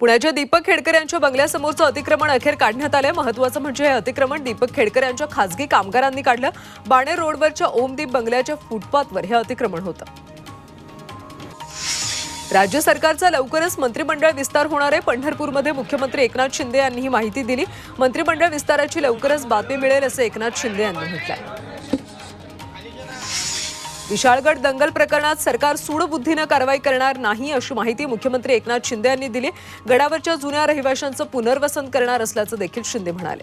पुण्याच्या दीपक खेडकर यांच्या बंगल्यासमोरचं अतिक्रमण अखेर काढण्यात आलंय. महत्वाचं म्हणजे हे अतिक्रमण दीपक खेडकर यांच्या खासगी कामगारांनी काढलं. बाणेर रोडवरच्या ओमदीप बंगल्याच्या फुटपाथवर हे अतिक्रमण होतं. राज्य सरकारचा लवकरच मंत्रिमंडळ विस्तार होणार आहे. पंढरपूरमध्ये मुख्यमंत्री एकनाथ शिंदे यांनी ही माहिती दिली. मंत्रिमंडळ विस्ताराची लवकरच बातमी मिळेल असं एकनाथ शिंदे यांनी म्हटलंय. विशाळगड दंगल प्रकरणात सरकार सूडबुद्धीनं कारवाई करणार नाही अशी माहिती मुख्यमंत्री एकनाथ शिंदे यांनी दिली. गडावरच्या जुन्या रहिवाशांचं पुनर्वसन करणार असल्याचं देखील शिंदे म्हणाले.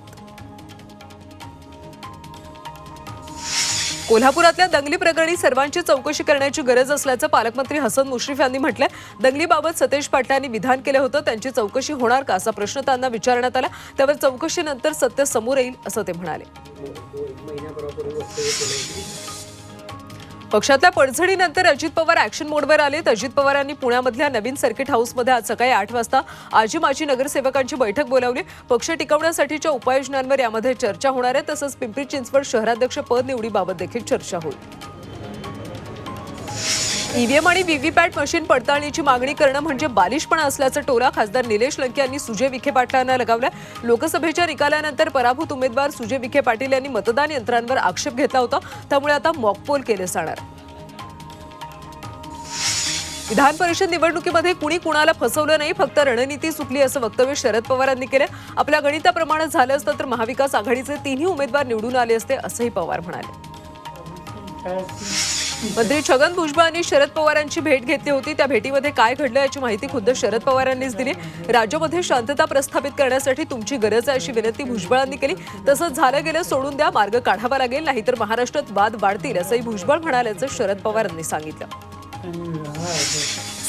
कोल्हापुरातल्या दंगली प्रकरणी सर्वांची चौकशी करण्याची गरज असल्याचं पालकमंत्री हसन मुश्रीफ यांनी म्हटलंय. दंगलीबाबत सतेज पाटलांनी विधान केलं होतं. त्यांची चौकशी होणार का असा प्रश्न त्यांना विचारण्यात आला. त्यावर चौकशीनंतर सत्य समोर येईल असं ते म्हणाले. पक्षातल्या पडझडीनंतर अजित पवार ऍक्शन मोडवर आलेत. अजित पवारांनी पुण्यामधल्या नवीन सर्किट हाऊसमध्ये आज सकाळी आठ वाजता आजी माजी नगरसेवकांची बैठक बोलावली. पक्ष टिकवण्यासाठीच्या उपाययोजनांवर यामध्ये चर्चा होणार आहे. तसंच पिंपरी चिंचवड शहराध्यक्ष पद निवडीबाबत देखील चर्चा होईल. ईव्हीएम आणि व्हीव्हीपॅट मशीन पडताळणीची मागणी करणं म्हणजे बालिशपणा असल्याचा टोला खासदार निलेश लंके यांनी सुजय विखे पाटलांना लगावला लोकसभेच्या निकालानंतर पराभूत उमेदवार सुजय विखे पाटील यांनी मतदान यंत्रांवर आक्षेप घेतला होता. त्यामुळे आता मॉकपोल केले जाणार. विधान परिषद निवडणुकीमध्ये कुणी कुणाला फसवलं नाही फक्त रणनीती चुकली असं वक्तव्य शरद पवारांनी केलं आपल्या गणिताप्रमाणे झालं असतं तर महाविकास आघाडीचे तिन्ही उमेदवार निवडून आले असते असंही पवार म्हणाले. मंत्री छगन भुजबळ यांनी शरद पवारांची भेट घेतली होती. त्या भेटीमध्ये काय घडलं याची माहिती खुद्द शरद पवारांनीच दिली. राज्यामध्ये शांतता प्रस्थापित करण्यासाठी तुमची गरज आहे अशी विनंती भुजबळांनी केली. तसंच झालं गेलं सोडून द्या मार्ग काढावा लागेल नाहीतर महाराष्ट्रात वाद वाढतील असंही भुजबळ म्हणाल्याचं शरद पवारांनी सांगितलं.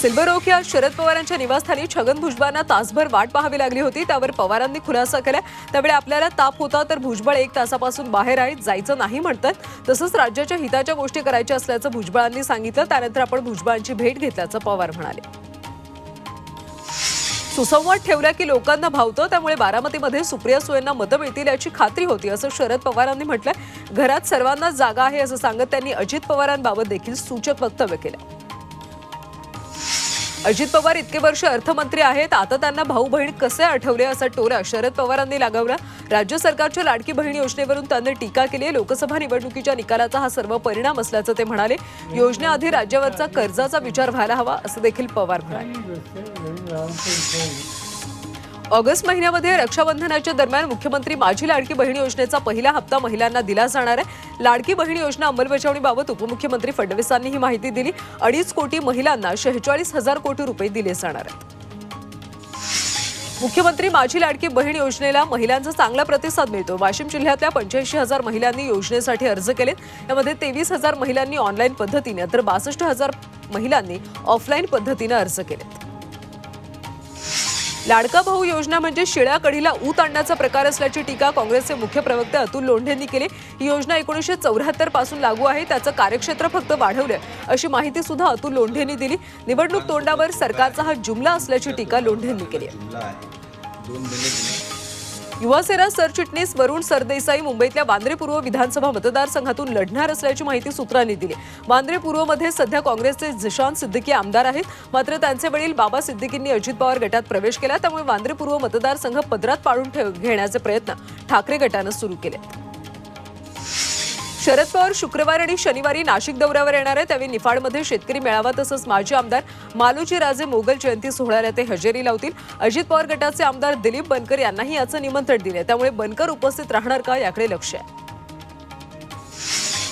सिल्वर ओक या शरद पवारांच्या निवासस्थानी छगन भुजबळांना तासभर वाट पाहावी लागली होती. त्यावर पवारांनी खुलासा केला त्यावेळी आपल्याला ताप होता तर भुजबळ एक तासापासून बाहेर आहेत जायचं नाही म्हणतात. तसंच राज्याच्या हिताच्या गोष्टी करायच्या असल्याचं भुजबळांनी सांगितलं. त्यानंतर आपण भुजबळांची भेट घेतल्याचं पवार म्हणाले. सुसंवाद ठेवला की लोकांना भावतं. त्यामुळे बारामतीमध्ये सुप्रिया सुळेंना मतं मिळतील याची खात्री होती असं शरद पवारांनी म्हटलंय. घरात सर्वांनाच जागा आहे असं सांगत त्यांनी अजित पवारांबाबत देखील सूचक वक्तव्य केलं अजित पवार इतके वर्ष अर्थमंत्री आहेत आता त्यांना भाऊ बहीण कसे आठवले असा टोला शरद पवारांनी लागवला. राज्य सरकारच्या लाडकी बहीण योजनेवरून त्यांनी टीका केली आहे. लोकसभा निवडणुकीच्या निकालाचा हा सर्व परिणाम असल्याचं ते म्हणाले. योजनेआधी राज्यावरचा कर्जाचा विचार व्हायला हवा असं देखील पवार म्हणाले. ऑगस्ट महिन्यामध्ये रक्षाबंधनाच्या दरम्यान मुख्यमंत्री माझी लाडकी बहीण योजनेचा पहिला हप्ता महिलांना दिला जाणार आहे. लाडकी बहीण योजना अंमलबजावणीबाबत उपमुख्यमंत्री फडणवीसांनी ही माहिती दिली. अडीच कोटी महिलांना शेहेचाळीस हजार कोटी रुपये दिले जाणार आहेत. मुख्यमंत्री माझी लाडकी बहीण योजनेला महिलांचा चांगला प्रतिसाद मिळतो. वाशिम जिल्ह्यातल्या पंच्याऐंशी हजार महिलांनी योजनेसाठी अर्ज केलेत. यामध्ये तेवीस हजार महिलांनी ऑनलाईन पद्धतीने तर बासष्ट हजार महिलांनी ऑफलाईन पद्धतीने अर्ज केलेत. लाडका भाऊ योजना म्हणजे शिळ्या कढीला ऊत आणण्याचा प्रकार असल्याची टीका काँग्रेसचे मुख्य प्रवक्ते अतुल लोंढेंनी केली. ही योजना एकोणीसशे चौऱ्याहत्तरपासून लागू आहे त्याचं कार्यक्षेत्र फक्त वाढवलंय अशी माहिती सुद्धा अतुल लोंढेंनी दिली. निवडणूक तोंडावर सरकारचा हा जुमला असल्याची टीका लोंढेंनी केली युवासेना सरचिटणीस वरुण सरदेसाई मुंबईतल्या वांद्रे पूर्व विधानसभा मतदारसंघातून लढणार असल्याची माहिती सूत्रांनी दिली. वांद्रे पूर्वमध्ये सध्या काँग्रेसचे झिशान सिद्दीकी आमदार आहेत. मात्र त्यांचे वडील बाबा सिद्दीकींनी अजित पवार गटात प्रवेश केला त्यामुळे वांद्रे पूर्व मतदारसंघ पदरात पाडून ठेव घेण्याचे प्रयत्न ठाकरे गटानं सुरू केले. शरद पवार शुक्रवार आणि शनिवारी नाशिक दौऱ्यावर येणार आहे त्यावेळी निफाडमध्ये शेतकरी मेळावा तसंच माजी आमदार मालोजी राजे मोगल जयंती सोहळ्याला ते हजेरी लावतील. अजित पवार गटाचे आमदार दिलीप बनकर यांनाही याचं निमंत्रण दिले त्यामुळे बनकर उपस्थित राहणार का याकडे लक्ष आहे.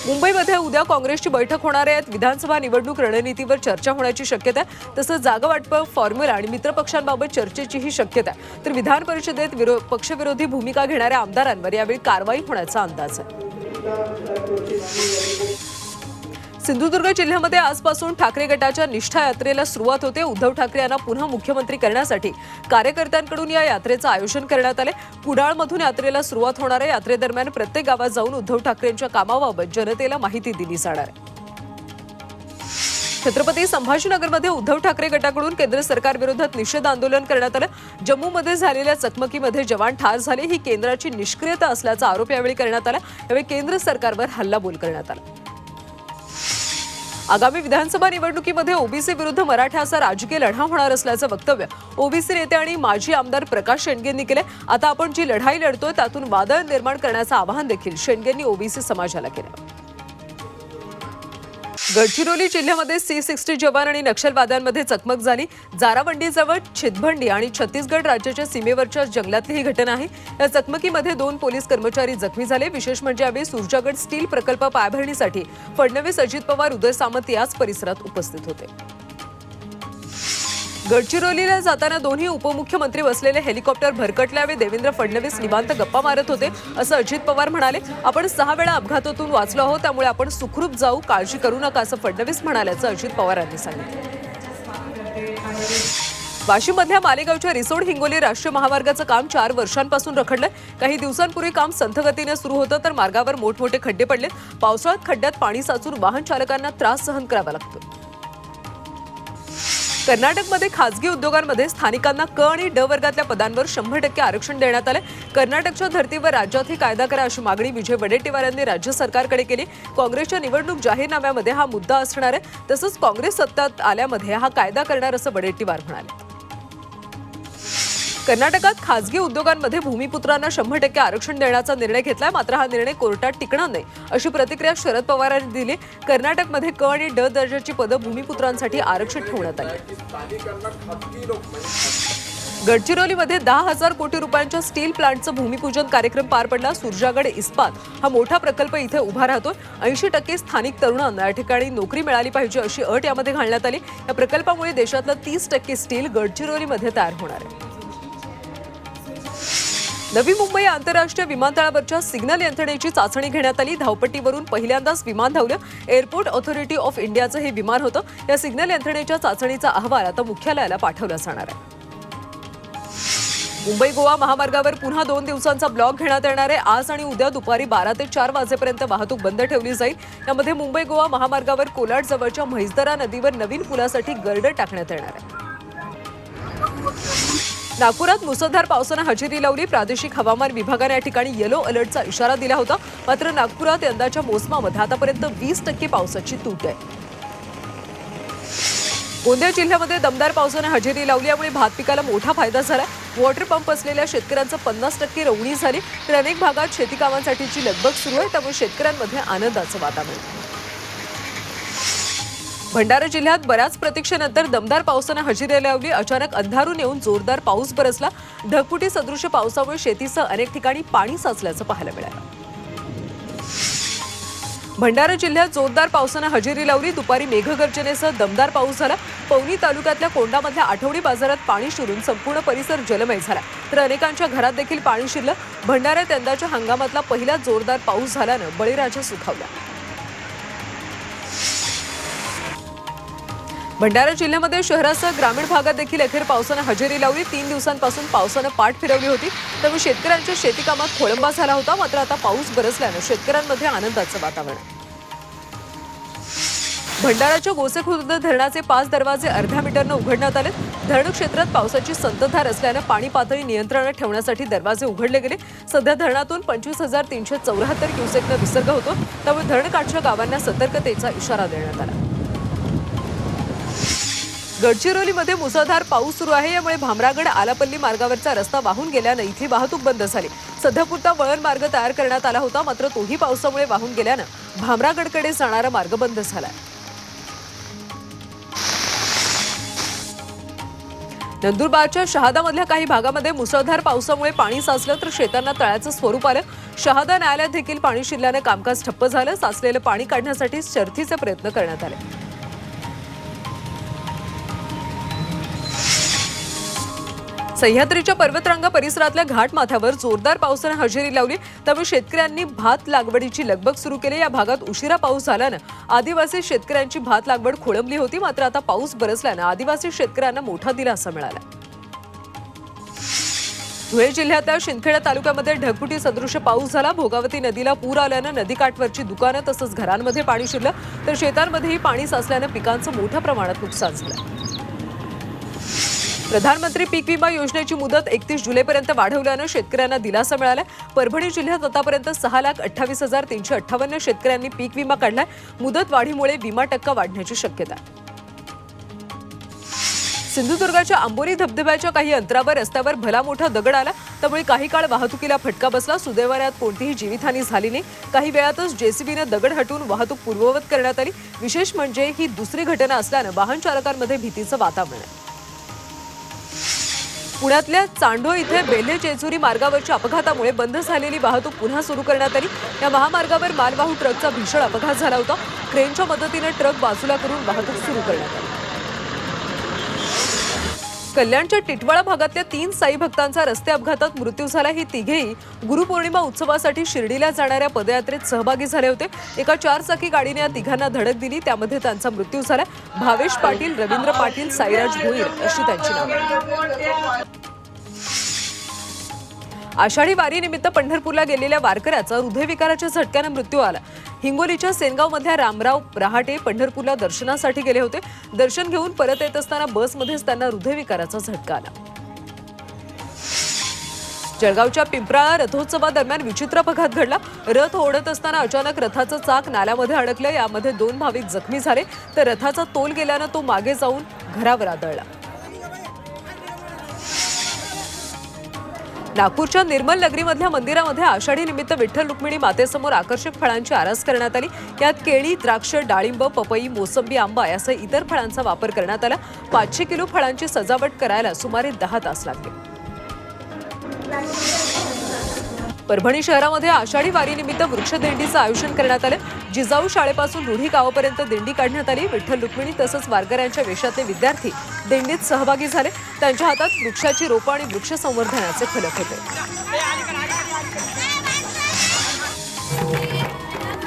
मुंबईमध्ये उद्या काँग्रेसची बैठक होणार आहे. विधानसभा निवडणूक रणनीतीवर चर्चा होण्याची शक्यता आहे. तसंच जागा वाटप फॉर्म्युला आणि मित्रपक्षांबाबत चर्चेचीही शक्यता आहे. तर विधान परिषदेत विरो पक्षविरोधी भूमिका घेणाऱ्या आमदारांवर यावेळी कारवाई होण्याचा अंदाज आहे. सिंधुदुर्ग जिल्ह्यामध्ये आजपासून ठाकरे गटाच्या निष्ठा यात्रेला सुरुवात होते. उद्धव ठाकरे यांना पुन्हा मुख्यमंत्री करण्यासाठी कार्यकर्त्यांकडून या यात्रेचं आयोजन करण्यात आले. कुडाळमधून यात्रेला सुरुवात होणार आहे. यात्रेदरम्यान प्रत्येक गावात जाऊन उद्धव ठाकरेंच्या कामाबाबत जनतेला माहिती दिली जाणार आहे. छत्रपती संभाजीनगरमध्ये उद्धव ठाकरे गटाकडून केंद्र सरकारविरोधात निषेध आंदोलन करण्यात आलं. जम्मूमध्ये झालेल्या चकमकीमध्ये जवान ठार झाले. ही केंद्राची निष्क्रियता असल्याचा आरोप यावेळी करण्यात आला. यावेळी केंद्र सरकारवर हल्लाबोल करण्यात आला. आगामी विधानसभा निवडणुकीमध्ये ओबीसी विरुद्ध मराठा असा राजकीय लढा होणार असल्याचं वक्तव्य ओबीसी नेते आणि माजी आमदार प्रकाश शेंडगेंनी केले आता आपण जी लढाई लढतोय त्यातून वादळ निर्माण करण्याचं आवाहन देखील शेंडगेंनी ओबीसी समाजाला केलं गडचिरोली जिल्ह्यामध्ये सी सिक्स्टी जवान आणि नक्षलवाद्यांमध्ये चकमक झाली. जारावंडीजवळ छिदभंडी आणि छत्तीसगड राज्याच्या सीमेवरच्या जंगलातली ही घटना आहे. या चकमकीमध्ये दोन पोलीस कर्मचारी जखमी झाले. विशेष म्हणजे यावेळी सुरजागड स्टील प्रकल्प पायभरणीसाठी फडणवीस अजित पवार उदय सामंत याच परिसरात उपस्थित होते. गडचिरोलीला जाताना दोन्ही उपमुख्यमंत्री बसलेले हेलिकॉप्टर भरकटल्यावे देवेंद्र फडणवीस निवांत गप्पा मारत होते असं अजित पवार म्हणाले. आपण सहा वेळा अपघातातून वाचलो आहोत त्यामुळे आपण सुखरूप जाऊ काळजी करू नका असं फडणवीस म्हणाल्याचं अजित पवारांनी सांगितलं. वाशिममधल्या मालेगावच्या रिसोड हिंगोली राष्ट्रीय महामार्गाचं काम चार वर्षांपासून रखडलंय. काही दिवसांपूर्वी काम संथगतीने सुरू होतं तर मार्गावर मोठमोठे खड्डे पडले पावसाळ्यात खड्ड्यात पाणी साचून वाहन चालकांना त्रास सहन करावा लागतो. कर्नाटकमध्ये खासगी उद्योगांमध्ये स्थानिकांना क आणि ड वर्गातल्या पदांवर शंभर टक्के आरक्षण देण्यात आले कर्नाटकच्या धर्तीवर राज्यातही कायदा करा अशी मागणी विजय वडेट्टीवार यांनी राज्य सरकारकडे केली. काँग्रेसच्या निवडणूक जाहीरनाम्यामध्ये हा मुद्दा असणार आहे. तसंच काँग्रेस सत्तात आल्यामध्ये हा कायदा करणार असं वडेट्टीवार म्हणाले. कर्नाटकात खासगी उद्योगांमध्ये भूमिपुत्रांना शंभर टक्के आरक्षण देण्याचा निर्णय घेतलाय. मात्र हा निर्णय कोर्टात टिकणार नाही. अशी प्रतिक्रिया शरद पवारांनी दिली. कर्नाटकमध्ये क आणि ड दर्जाची पदं भूमिपुत्रांसाठी आरक्षित ठेवण्यात आली. गडचिरोलीमध्ये दहा हजार कोटी रुपयांच्या स्टील प्लांटचं भूमिपूजन कार्यक्रम पार पडला. सुरजागड इस्पात हा मोठा प्रकल्प इथे उभा राहतोय. ऐंशी टक्के स्थानिक तरुणांना या ठिकाणी नोकरी मिळाली पाहिजे अशी अट यामध्ये घालण्यात आली. या प्रकल्पामुळे देशातलं तीस टक्के स्टील गडचिरोलीमध्ये तयार होणार आहे. नवी मुंबई आंतरराष्ट्रीय विमानतळावरच्या सिग्नल यंत्रणेची चाचणी घेण्यात आली. धावपट्टीवरून पहिल्यांदाच विमान धावलं. एअरपोर्ट ऑथॉरिटी ऑफ इंडियाचं हे विमान होतं. या सिग्नल यंत्रणेच्या चाचणीचा अहवाल आता मुख्यालयाला पाठवला जाणार आहे. मुंबई गोवा महामार्गावर पुन्हा दोन दिवसांचा ब्लॉक घेण्यात येणार आहे. आज आणि उद्या दुपारी बारा ते चार वाजेपर्यंत वाहतूक बंद ठेवली जाईल. यामध्ये मुंबई गोवा महामार्गावर कोलाड जवळच्या म्हैसदरा नदीवर नवीन पुलासाठी गर्ड टाकण्यात येणार आहे. नागपुरात मुसळधार पावसानं हजेरी लावली. प्रादेशिक हवामान विभागाने या ठिकाणी येलो अलर्टचा इशारा दिला होता. मात्र नागपुरात यंदाच्या मोसमामध्ये आतापर्यंत वीस टक्के पावसाची तूट आहे. गोंदिया जिल्ह्यामध्ये दमदार पावसानं हजेरी लावली. यामुळे भात पिकाला मोठा फायदा झाला. वॉटर पंप असलेल्या शेतकऱ्यांचं पन्नास टक्के रवणी झाली. तर अनेक भागात शेती कामांसाठीची लगबग सुरू आहे. त्यामुळे शेतकऱ्यांमध्ये आनंदाचं वातावरण. भंडारा जिल्ह्यात बऱ्याच प्रतीक्षेनंतर दमदार पावसानं हजेरी लावली. अचानक अंधारून येऊन जोरदार पाऊस बरसला. ढगफुटी सदृश्य पावसामुळे शेतीसह अनेक ठिकाणी पाणी साचल्याचं पाहायला मिळालं. भंडारा जिल्ह्यात जोरदार पावसानं हजेरी लावली. दुपारी मेघगर्जनेसह दमदार पाऊस झाला. पवनी तालुक्यातल्या कोंडामधल्या आठवडी बाजारात पाणी शिरून संपूर्ण परिसर जलमय झाला. तर अनेकांच्या घरात देखील पाणी शिरलं. भंडाऱ्यात यंदाच्या हंगामातला पहिला जोरदार पाऊस झाल्यानं बळीराजा सुखावला. भंडारा जिल्ह्यामध्ये शहरासह ग्रामीण भागात देखील अखेर पावसानं हजेरी लावली. तीन दिवसांपासून पावसानं पाठ फिरवली होती. त्यामुळे शेतकऱ्यांच्या शेतीकामात खोळंबा झाला होता. मात्र आता पाऊस बरसल्यानं शेतकऱ्यांमध्ये आनंदाचं वातावरण. भंडाराच्या गोसेखुर्द धरणाचे पाच दरवाजे अर्ध्या मीटरनं उघडण्यात आले धरण क्षेत्रात पावसाची संततधार असल्यानं पाणी पातळी नियंत्रणात ठेवण्यासाठी दरवाजे उघडले गेले. सध्या धरणातून पंचवीस हजार तीनशे चौऱ्याहत्तर क्युसेकनं विसर्ग होतो. त्यामुळे धरणकाठच्या गावांना सतर्कतेचा इशारा देण्यात आला. गडचिरोलीमध्ये मुसळधार पाऊस सुरू आहे. यामुळे भामरागड आलापल्ली मार्गावरचा रस्ता वाहून गेल्यानं इथली वाहतूक बंद झाली. सध्यापुरता वळण मार्ग तयार करण्यात आला होता मात्र तोही पावसामुळे वाहून गेल्यानं भामरागडकडे जाणारा मार्ग बंद झाला. नंदुरबारच्या शहादामधल्या काही भागामध्ये मुसळधार पावसामुळे पाणी साचलं तर शेतांना तळ्याचं स्वरूप आलं. शहादा न्यायालयात देखील पाणी शिरल्यानं कामकाज ठप्प झालं. साचलेलं पाणी काढण्यासाठी शर्थीचे प्रयत्न करण्यात आले. सह्याद्रीच्या पर्वतरांगा परिसरातल्या घाट माथ्यावर जोरदार पावसानं हजेरी लावली. त्यामुळे शेतकऱ्यांनी भात लागवडीची लगबग सुरू केली. या भागात उशिरा पाऊस झाल्यानं आदिवासी शेतकऱ्यांची भात लागवड खोळंबली होती. मात्र आता पाऊस बरसल्यानं आदिवासी शेतकऱ्यांना मोठा दिलासा मिळाला. धुळे जिल्ह्यातल्या शिंदखेडा तालुक्यामध्ये ढगफुटी सदृश्य पाऊस झाला. भोगावती नदीला पूर आल्यानं नदीकाठवरची दुकानं तसंच घरांमध्ये पाणी शिरलं. तर शेतांमध्येही पाणी साचल्यानं पिकांचं मोठ्या प्रमाणात नुकसान झालं. प्रधानमंत्री पीक विमा योजनेची मुदत एकतीस जुलैपर्यंत वाढवल्यानं शेतकऱ्यांना दिलासा मिळाला परभणी जिल्ह्यात आतापर्यंत सहा लाख अठ्ठावीस हजार तीनशे अठ्ठावन्न शेतकऱ्यांनी पीक विमा काढलाय. मुदत वाढीमुळे विमा टक्का वाढण्याची शक्यता सिंधुदुर्गाच्या आंबोली धबधब्याच्या काही अंतरावर रस्त्यावर भला मोठा दगड आला. त्यामुळे काही काळ वाहतुकीला फटका बसला. सुदैवारात कोणतीही जीवितहानी झाली नाही. काही वेळातच जेसीबीनं दगड हटवून वाहतूक पूर्ववत करण्यात आली. विशेष म्हणजे ही दुसरी घटना असल्यानं वाहन चालकांमध्ये भीतीचं वातावरण आहे. पुण्यातल्या चांडो इथे बेल्हे जेजुरी मार्गावरच्या अपघातामुळे बंद झालेली वाहतूक पुन्हा सुरू करण्यात आली. या महामार्गावर मालवाहू ट्रकचा भीषण अपघात झाला होता. क्रेनच्या मदतीने ट्रक बाजूला करून वाहतूक सुरू करण्यात आली. कल्याणच्या टिटवाळा भागातल्या तीन साई भक्तांचा रस्ते अपघातात मृत्यू झाला. ही तिघेही गुरुपौर्णिमा उत्सवासाठी शिर्डीला जाणाऱ्या पदयात्रेत सहभागी झाले होते. एका चारचाकी गाडीने या तिघांना धडक दिली. त्यामध्ये त्यांचा मृत्यू झाला. भावेश पाटील रवींद्र पाटील साईराज भोईर अशी त्यांची नाव. आषाढी वारीनिमित्त पंढरपूरला गेलेल्या वारकऱ्याचा हृदयविकाराच्या झटक्यानं मृत्यू आला. हिंगोलीच्या सेनगावमधल्या रामराव रहाटे पंढरपूरला दर्शनासाठी गेले होते. दर्शन घेऊन परत येत असताना बसमध्येच त्यांना हृदयविकाराचा झटका आला. जळगावच्या पिंपराळा रथोत्सवादरम्यान विचित्र अपघात घडला. रथ ओढत असताना अचानक रथाचं चाक नाल्यामध्ये अडकलं. यामध्ये दोन भाविक जखमी झाले. तर रथाचा तोल गेल्यानं तो मागे जाऊन घरावर आदळला. नागपूरच्या निर्मल नगरीमधल्या मंदिरामध्ये आषाढी निमित्त विठ्ठल रुक्मिणी मातेसमोर आकर्षक फळांची आरास करण्यात आली. यात केळी द्राक्ष डाळिंब पपई मोसंबी आंबा यासह इतर फळांचा वापर करण्यात आला. पाचशे किलो फळांची सजावट करायला सुमारे दहा तास लागले. परभणी शहरामध्ये आषाढी वारीनिमित्त वृक्षदिंडीचं आयोजन करण्यात आलं. जिजाऊ शाळेपासून रुढी गावापर्यंत दिंडी काढण्यात आली. विठ्ठल रुक्मिणी तसंच वारकऱ्यांच्या वेशातले विद्यार्थी दिंडीत सहभागी झाले. त्यांच्या हातात वृक्षाची रोपं आणि वृक्ष संवर्धनाचे फलक होते.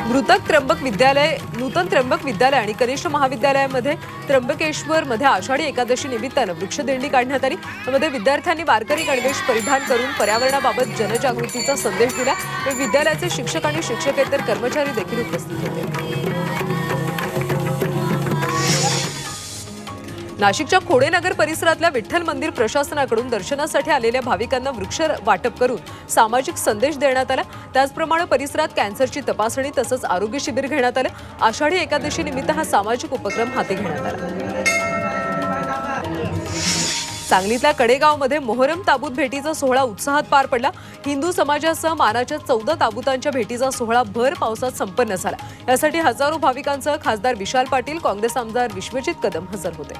मृतक त्र्यंबक विद्यालय नूतन त्र्यंबक विद्यालय आणि कनिष्ठ महाविद्यालयामध्ये त्र्यंबकेश्वर मध्ये आषाढी एकादशी निमित्तानं वृक्षदिंडी काढण्यात आली. त्यामध्ये विद्यार्थ्यांनी वारकरी गणवेश परिधान करून पर्यावरणाबाबत जनजागृतीचा संदेश दिला. तर विद्यालयाचे शिक्षक आणि शिक्षकेतर कर्मचारी देखील उपस्थित होते. नाशिकच्या खोडेनगर परिसरातल्या विठ्ठल मंदिर प्रशासनाकडून दर्शनासाठी आलेल्या भाविकांना वृक्ष वाटप करून सामाजिक संदेश देण्यात आला. त्याचप्रमाणे परिसरात कॅन्सरची तपासणी तसंच आरोग्य शिबिर घेण्यात आलं. आषाढी एकादशी निमित्त हा सामाजिक उपक्रम हाती घेण्यात आला. सांगलीतल्या कडेगावमध्ये मोहरम ताबूत भेटीचा सोहळा उत्साहात पार पडला. हिंदू समाजासह मानाच्या चौदा ताबुतांच्या भेटीचा सोहळा भर पावसात संपन्न झाला. यासाठी हजारो भाविकांसह खासदार विशाल पाटील काँग्रेस आमदार विश्वजित कदम हजर होते.